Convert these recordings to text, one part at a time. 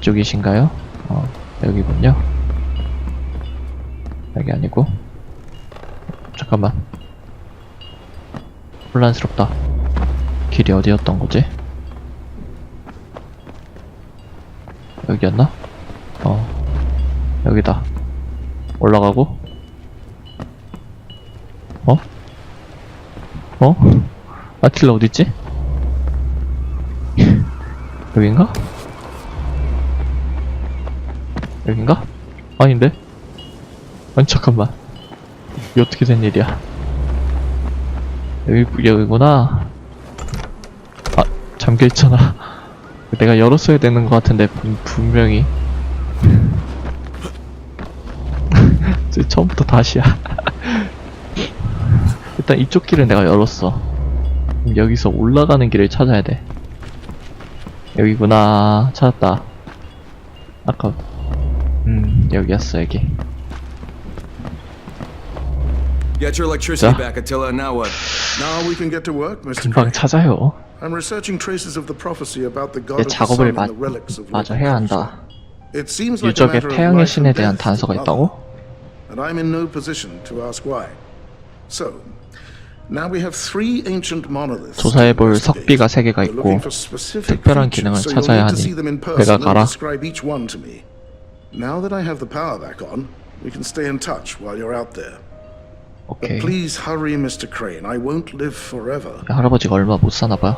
이쪽이신가요? 어, 여기군요. 여기 아니고. 잠깐만. 혼란스럽다. 길이 어디였던 거지? 여기였나? 어, 여기다. 올라가고. 어? 어? 아틀라 어딨지? 여긴가? 여긴가? 아닌데? 아니 잠깐만. 이게 어떻게 된 일이야? 여기 여기구나. 아 잠겨있잖아. 내가 열었어야 되는 것 같은데 분, 분명히. 처음부터 다시야. 일단 이쪽 길은 내가 열었어. 여기서 올라가는 길을 찾아야 돼. 여기구나. 찾았다. 아까 음 여기였어 여기 Get your electricity 자. back, Attila. Now what? Now we can get to work, Mr. 금방 Crane. 찾아요 I'm researching traces of the prophecy about the god 내 of the 작업을 sun 마, and the relics of 마저 Lord 해야. 한다 It seems like a 유적에 matter of 태양의 life 신에 and 대한 death to 단서가 mother, 있다고? And I'm in no position to ask why. So, now we have three ancient monoliths. to 조사해볼 investigate. 석비가 세 개가 We're 있고 looking for specific 특별한 features, 기능을 so you'll 찾아야 need to 하니 see them in 내가 person and 가라 describe each one to me. Now that I have the power back on, we can stay in touch while you're out there. 오케이 Please hurry, Mr. Crane. I won't live forever. 할아버지가 얼마 못 사나봐요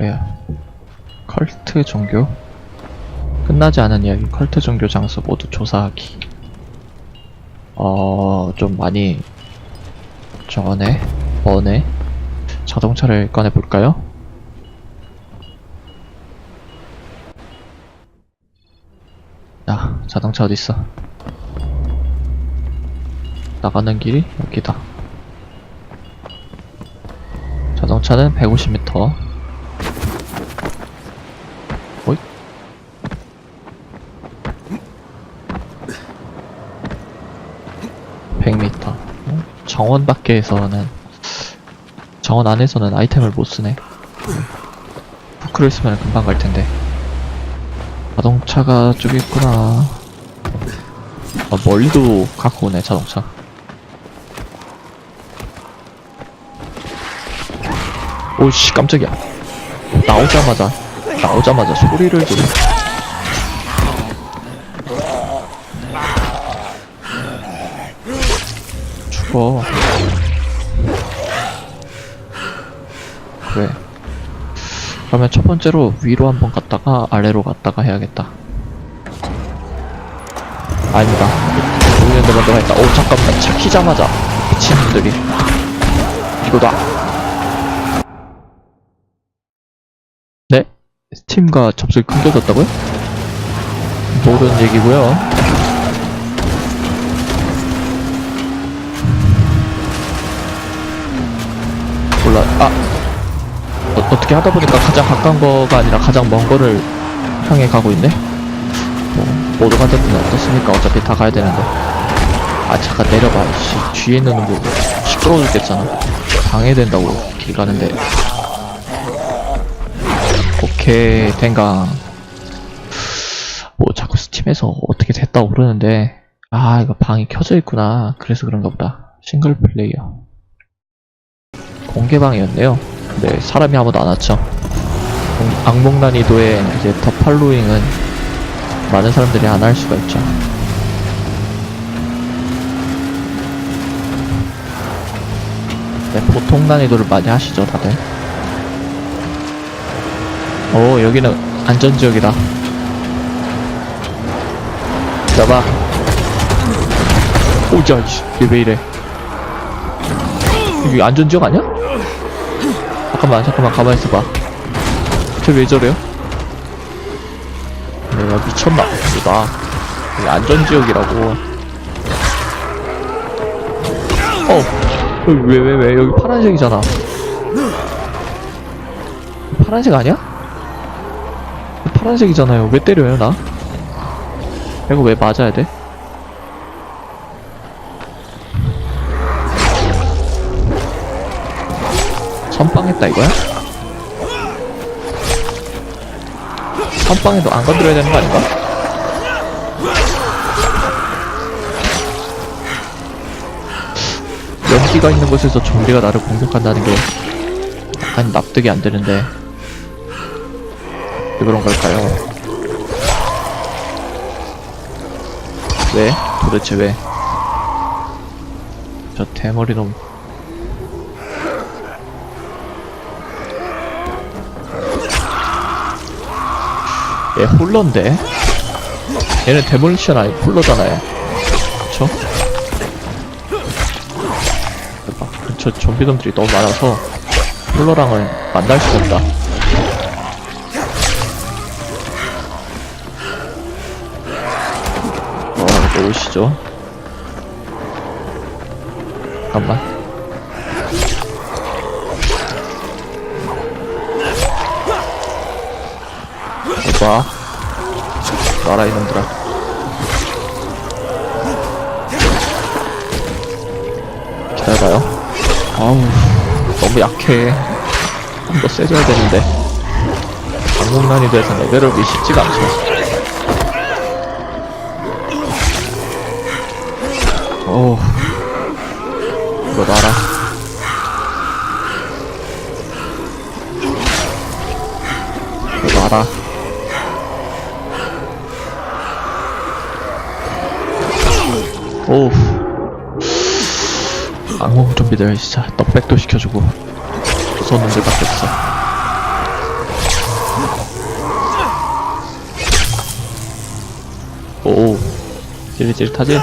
왜요 컬트 종교 끝나지 않은 이야기 컬트 종교 장소 모두 조사하기 어... 좀 많이 저거네 뭐네 자동차를 꺼내 볼까요? 야 자동차 어딨어? 나가는 길이 여기다. 자동차는 150m 어이? (100m) 어? 정원 밖에서는 정원 안에서는 아이템을 못 쓰네. 부크를 쓰면 금방 갈 텐데 자동차가 저기 있구나. 아, 멀리도 갖고 오네 자동차. 오씨 깜짝이야. 나오자마자 나오자마자 소리를 지르 죽어 그러면 첫 번째로 위로 한번 갔다가 아래로 갔다가 해야겠다. 아니다. 보이는 데만 들어가있다. 오 잠깐만. 차 키자마자 미친놈들이. 이거다. 네? 스팀과 접속이 끊겨졌다고요? 모르는 얘기고요. 몰라. 아 어, 어떻게 하다 보니까 가장 가까운 거가 아니라 가장 먼 거를 향해 가고 있네. 뭐 모두가 됐든 어떻습니까? 어차피 다 가야 되는데. 아 잠깐 내려봐. 씨 뒤에 있는 놈뭐 시끄러워 죽겠잖아. 방해된다고 길 가는데. 오케이 댕강. 뭐 자꾸 스팀에서 어떻게 됐다고 그러는데. 아 이거 방이 켜져 있구나. 그래서 그런가 보다. 싱글 플레이어 공개방이었네요. 근데 사람이 아무도 안 왔죠. 공- 악몽 난이도의 이제 더 팔로잉은 많은 사람들이 안 할 수가 있죠. 네, 보통 난이도를 많이 하시죠 다들. 오 여기는 안전지역이다. 잡아. 오자 이게 왜 이래? 여기 안전지역 아니야? 잠깐만 잠깐만 가만히 있어봐 저왜 저래요? 내가 미쳤나 보다 여기 안전지역이라고 어 여기 왜왜 왜 여기 파란색이잖아 파란색 아니야? 파란색이잖아요. 왜 때려요, 나? 이거 왜 맞아야 돼? 선빵했다, 이거야? 선빵에도 안 건드려야 되는 거 아닌가? 연기가 있는 곳에서 좀비가 나를 공격한다는 게 약간 납득이 안 되는데 왜 그런 걸까요? 왜? 도대체 왜? 저 대머리 놈 얘 홀러인데? 얘는 데몰리션 아니 홀러잖아요. 그쵸? 대박. 저 좀비놈들이 너무 많아서 홀러랑은 만날 수가 없다. 어 오시죠. 잠깐만 봐 나라 이놈들아. 기다려봐요. 아우 너무 약해. 좀 더 세져야 되는데. 방공난이 돼서 레벨업이 쉽지가 않죠. 어우 이거 놔라. 이거 놔라 오우 악몽 좀비들 진짜 떡백도 시켜주고 무서운 놈들 밖에 없어 오우 찌릿찌릿하지?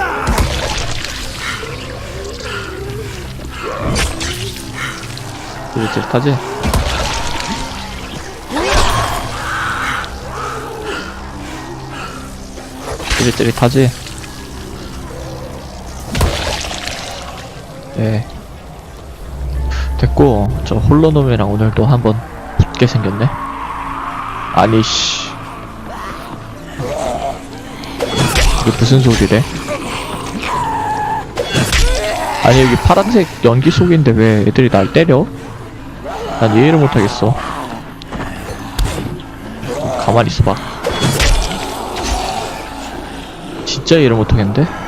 찌릿찌릿하지? 찌릿찌릿하지? 네. 됐고, 저 홀로놈이랑 오늘도 한번 붙게 생겼네? 아니, 씨. 이게 무슨 소리래? 아니, 여기 파란색 연기 속인데 왜 애들이 날 때려? 난 이해를 못하겠어. 가만히 있어봐. 진짜 이해를 못하겠는데?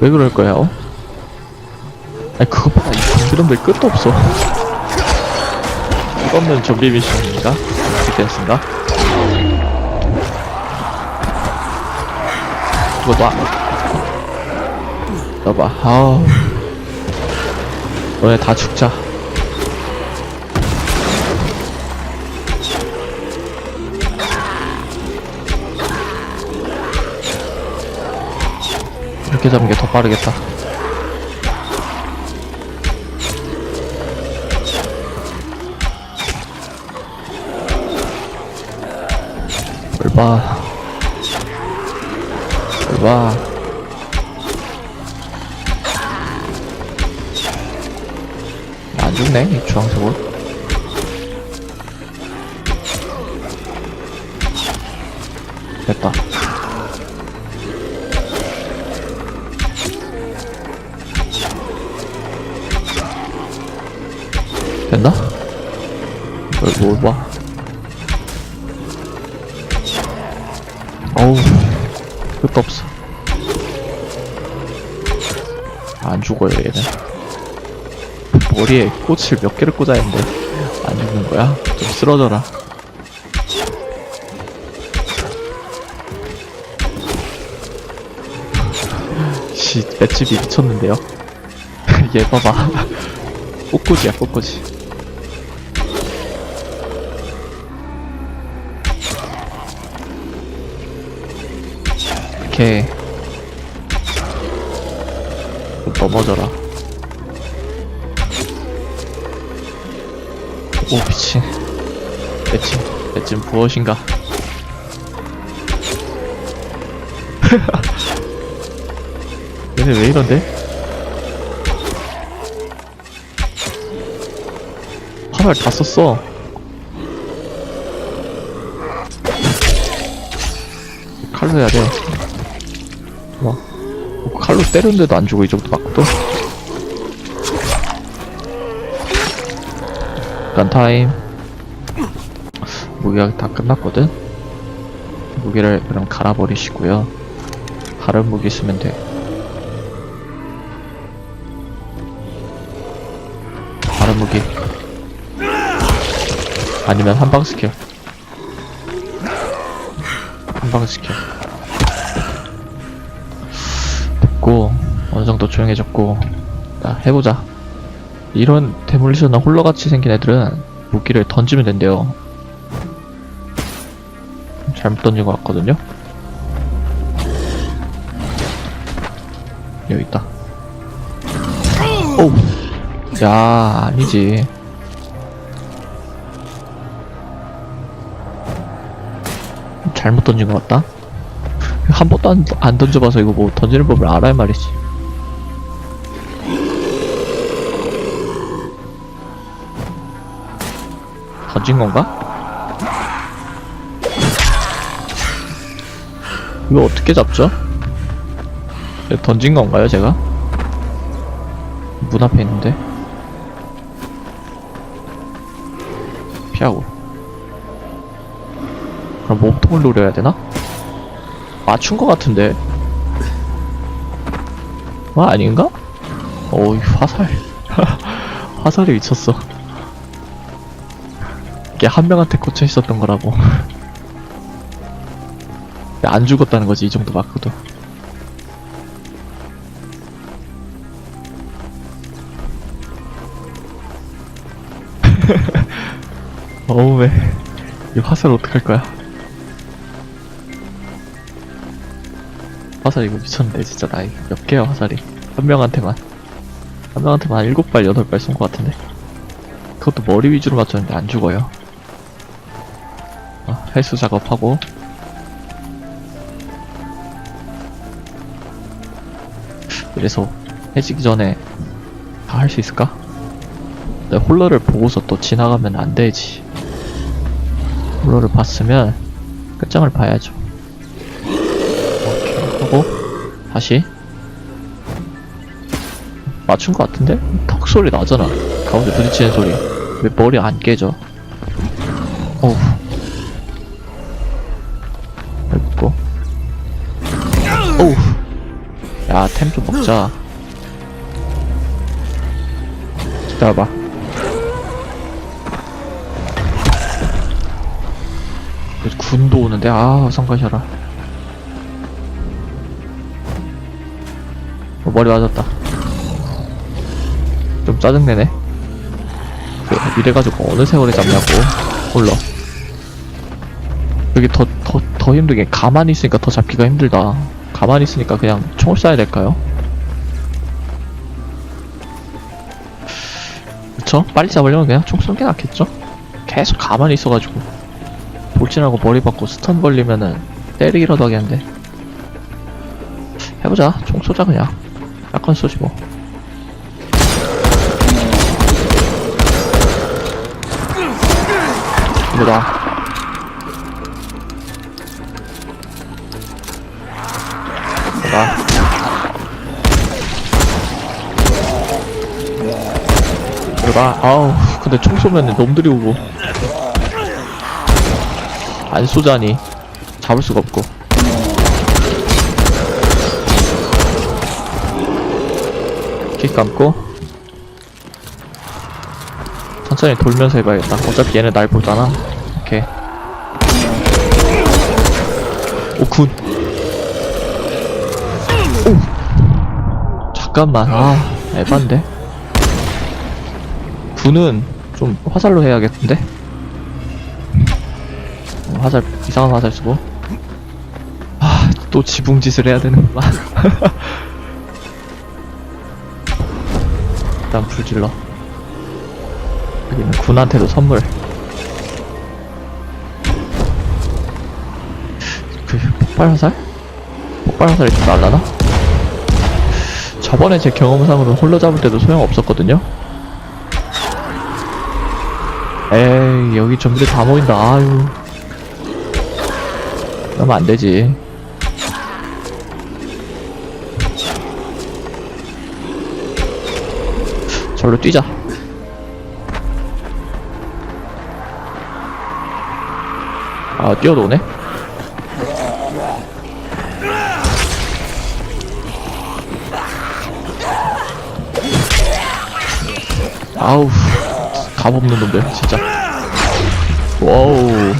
왜 그럴 거예요? 아니 그것보다 이 좀비놈들 끝도 없어. 끝없는 좀비 미션입니다 어떻게 됐습니다. 이거 놔. 봐봐. 아우. 너네 다 죽자 이렇게 잡는 게 더 빠르겠다. 뭘 봐. 안 죽네, 이 주황색 옷. 됐다. 됐나? 뭘, 뭘 봐. 어우, 끝도 없어. 안 죽어요, 얘는. 머리에 꽃을 몇 개를 꽂아야 했는데, 안 죽는 거야? 좀 쓰러져라. 씨, 맷집이 미쳤는데요? 얘 봐봐. 꽃꽂이야, 꽃꽂이. 이렇게 넘어져라. 오 미친. 맷집, 맷집 무엇인가? 얘네 왜 이런데? 화살 다 썼어. 칼로 해야 돼. 칼로 때렸는데도 안 죽어, 이 정도 맞거든? 런타임. 무기가 다 끝났거든? 무기를 그럼 갈아버리시고요. 다른 무기 쓰면 돼. 다른 무기. 아니면 한방 스킬. 한방 스킬 조용해졌고 자 해보자. 이런 데몰리션이나 홀러같이 생긴 애들은 무기를 던지면 된대요. 잘못 던진 것 같거든요? 여기 있다. 오우! 야 아니지. 잘못 던진 것 같다? 한 번도 안, 안 던져봐서 이거 뭐 던지는 법을 알아야 말이지 던진 건가? 이거 어떻게 잡죠? 던진 건가요, 제가? 문 앞에 있는데. 피하고. 그럼 몸통을 노려야 되나? 맞춘 것 같은데. 아, 아닌가? 어이, 화살. 화살이 미쳤어. 이게 한 명한테 꽂혀 있었던 거라고. 안 죽었다는 거지, 이 정도 맞고도. 어우, 왜. 이 화살 어떡할 거야? 화살 이거 미쳤는데, 진짜 나이. 몇 개야, 화살이. 한 명한테만. 한 명한테만 한 일곱 발, 여덟 발 쏜 것 같은데. 그것도 머리 위주로 맞췄는데 안 죽어요. 어, 헬스 작업하고. 그래서 해지기 전에 다 할 수 있을까? 내 홀러를 보고서 또 지나가면 안 되지. 홀러를 봤으면 끝장을 봐야죠. 이렇게 하고 다시 맞춘 것 같은데? 턱 소리 나잖아. 가운데 부딪히는 소리. 왜 머리 안 깨져? 어우. 야, 템좀 먹자. 기다려봐. 군도 오는데, 아, 성가셔라. 어, 머리 맞았다. 좀 짜증내네. 그, 이래가지고 어느 세월에 잡냐고. 홀러. 여기 더, 더, 더 힘들게 가만히 있으니까 더 잡기가 힘들다. 가만히 있으니까 그냥 총을 쏴야 될까요? 그쵸? 빨리 잡으려면 그냥 총 쏘는 게 낫겠죠? 계속 가만히 있어가지고 돌진하고 머리 받고 스턴 걸리면은 때리기라도 하겠는데 해보자 총 쏘자 그냥 약간 쏘지 뭐 이거다 이거다 아우 근데 총 쏘면 놈들이 오고. 안 쏘자니. 잡을 수가 없고. 킥 감고. 천천히 돌면서 해봐야겠다. 어차피 얘네 날 보잖아. 오케이. 오 군. 오! 잠깐만. 아 에반데 군은 좀 화살로 해야겠는데? 어, 화살 이상한 화살 쓰고. 아 또 지붕짓을 해야 되는구만 일단 불 질러. 여기는 군한테도 선물. 그 폭발 화살? 폭발 화살이 좀 날라나? 저번에 제 경험상으로 홀로 잡을 때도 소용 없었거든요 여기 좀비들 다 모인다. 아유. 그러면 안되지. 절로 뛰자. 아 뛰어도 오네? 아우 갑없는 놈들 진짜. 와우.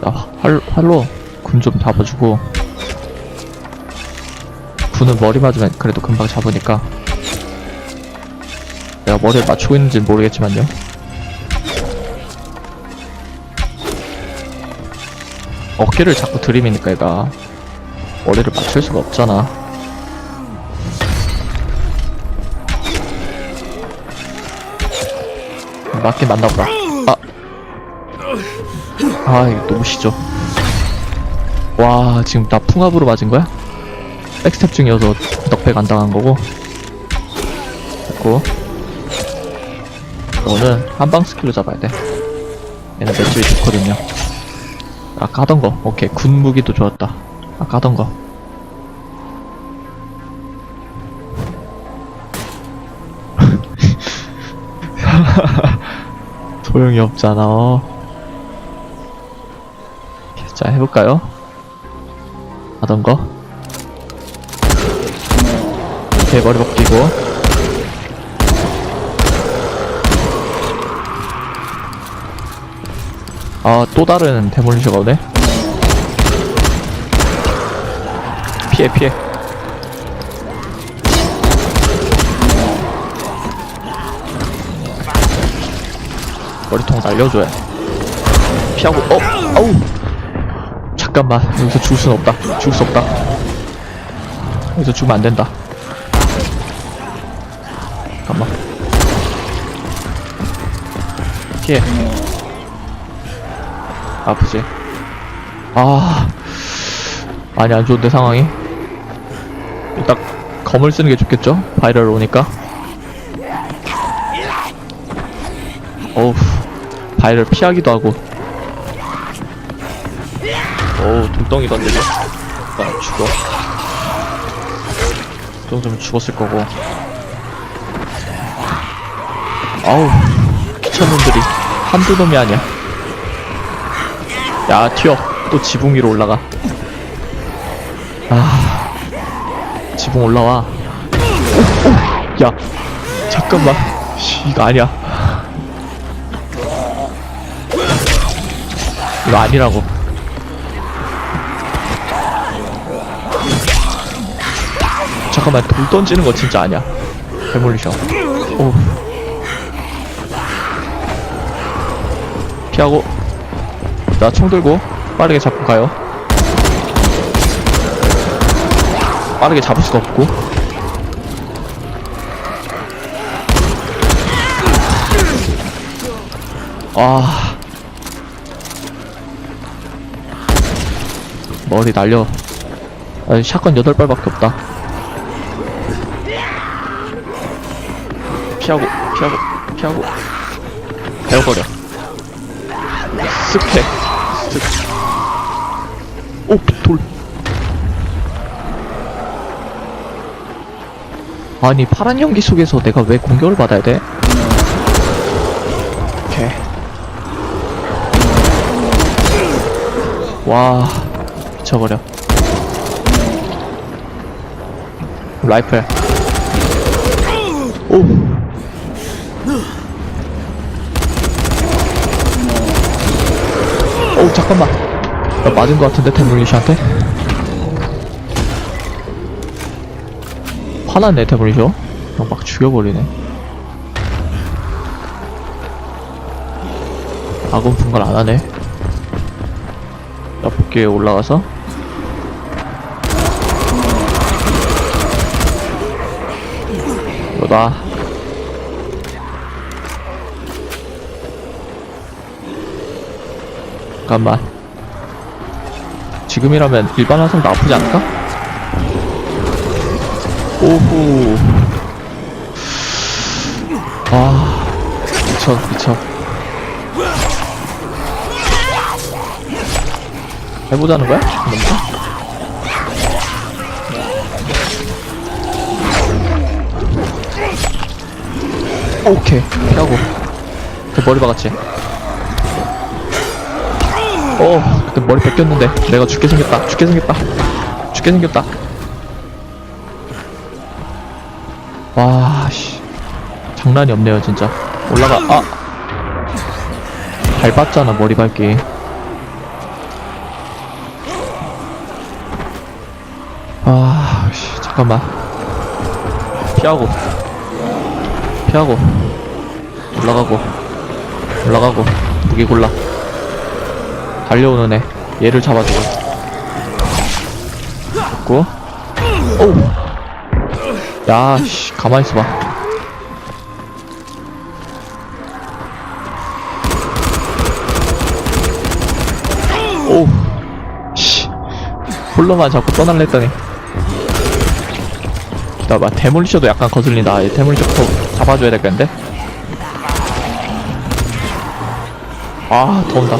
나 활, 활로 군 좀 잡아주고. 군은 머리 맞으면 그래도 금방 잡으니까. 내가 머리를 맞추고 있는지는 모르겠지만요. 어깨를 자꾸 들이미니까 얘가 머리를 맞출 수가 없잖아 맞긴 맞나 보다 아 아, 이거 너무 시죠. 와, 지금 나 풍압으로 맞은 거야? 백스텝 중이어서 넉백 안 당한 거고. 됐고. 이거는 한방 스킬로 잡아야 돼. 얘는 매출이 좋거든요. 아까 하던 거. 오케이. 군 무기도 좋았다. 아까 하던 거. 소용이 없잖아. 어. 자, 해볼까요? 하던 거. 이렇게 머리 벗기고. 아, 또 다른 데몰리셔가 오네? 피해, 피해. 머리통 날려줘야 피하고, 어, 아우! 잠깐만 여기서 죽을 순 없다. 죽을 수 없다. 여기서 죽으면 안 된다. 잠깐만. 피해. 아프지. 아. 많이 안 좋은데 상황이? 일단 검을 쓰는 게 좋겠죠? 바이럴 오니까? 어우 바이럴 피하기도 하고. 어우 돌덩이 던지네. 나 죽어. 이 정도면 죽었을 거고. 아우 귀찮은들이. 한두 놈이 아니야. 야 튀어. 또 지붕 위로 올라가. 아 지붕 올라와. 오, 오, 야 잠깐만. 씨, 이거 아니야 이거 아니라고. 잠깐만 돌 던지는 거 진짜 아니야? 데몰리셔. 오. 피하고. 나 총 들고 빠르게 잡고 가요. 빠르게 잡을 수가 없고. 아 머리 날려. 아니 샷건 8발밖에 없다. 피하고 피하고 피하고. 배워버려. 쓱해. 쓱오돌. 아니 파란 연기 속에서 내가 왜 공격을 받아야 돼? 오케이. 와 미쳐버려. 라이플. 오! 오 잠깐만. 나 맞은 것 같은데 태블리시한테? 화났네 태블리셔 어, 막 죽여버리네. 아군 분갈 안하네. 나 복귀에 올라가서 이거다 잠깐만 지금이라면 일반 화성도 아프지 않을까? 오호 아 미쳐 미쳐 해보자는 거야? 뭔가? 오케이. 피하고. 저 머리 박았지? 어 그때 머리 뺏겼는데 내가 죽게 생겼다. 죽게 생겼다. 죽게 생겼다. 와씨. 장난이 없네요 진짜. 올라가 아. 밟았잖아 머리 밟기. 아씨 잠깐만. 피하고 피하고 올라가고 올라가고 무기 골라. 달려오는 애 얘를 잡아주고. 잡고. 오우 야씨 가만히 있어봐. 오우 씨. 홀로만 자꾸 떠날라 했더니 기다려봐 데몰리셔도 약간 거슬린다. 이 데몰리셔부터 잡아줘야 될텐데? 아 더운다.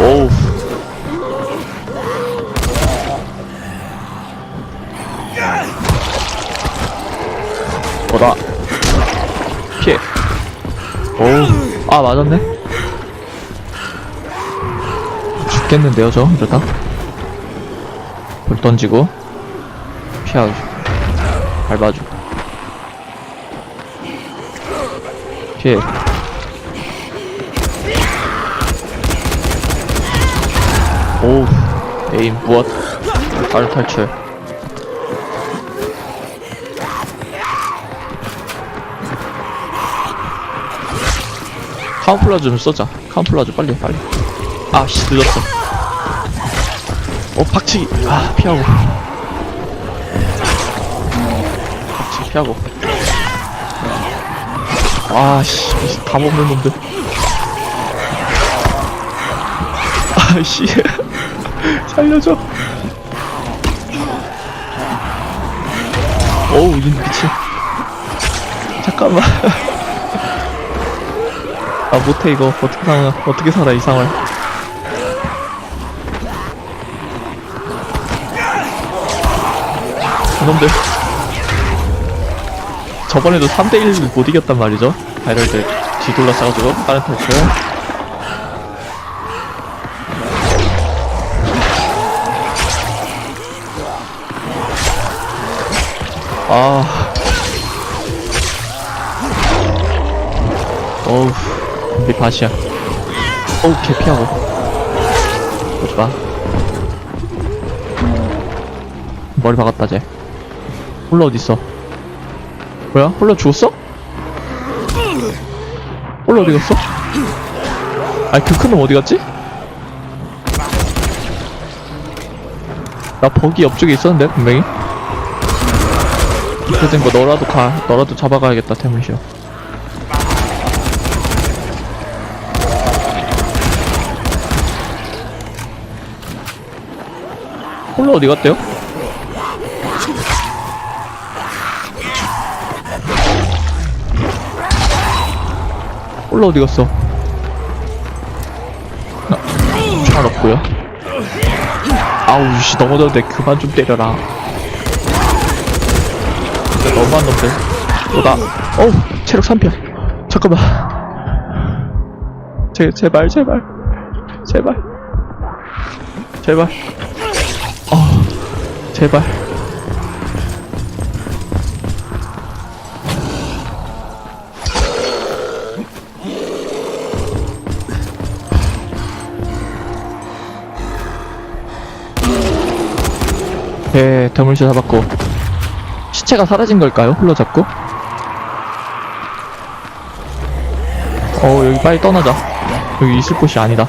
오우. 뭐다 피해. 오우. 아 맞았네 죽겠는데요 저? 이러다? 돌 던지고. 피하고 밟아주고 피해. 오우 에임 무엇? 바로 탈출. 카운플라즈 좀 써자. 카운플라즈 빨리 빨리 아씨 늦었어. 어 박치기. 아 피하고. 박치기 피하고. 아씨 다 먹는 놈들. 아씨. 살려줘. 어우 이 미친. 잠깐만. 아 못해 이거. 어떻게 살아 어떻게 살아 이 상황 이놈들 저번에도 3대1 못 이겼단 말이죠. 바이럴들 뒤돌아싸가지고 다른 탈출 아. 어우 밭이야. 어우 개피하고. 오지마. 머리 박았다 쟤 홀로 어딨어 뭐야 홀로 죽었어? 홀로 어디 갔어? 아니 그큰놈 어디 갔지? 나 버기 옆쪽에 있었는데 분명히 이렇게 된거 너라도 가 너라도 잡아가야겠다 태문시오 홀로 어디 갔대요? 홀로 어디 갔어? 아, 잘 없고요. 아우 씨 넘어졌는데 그만 좀 때려라. 진짜 너무한 놈들. 또다. 어우 체력 3편. 잠깐만. 제 제발 제발 제발 제발. 어 제발. 배 드물쇼 잡았고 시체가 사라진 걸까요? 홀로 잡고? 어 여기 빨리 떠나자 여기 있을 곳이 아니다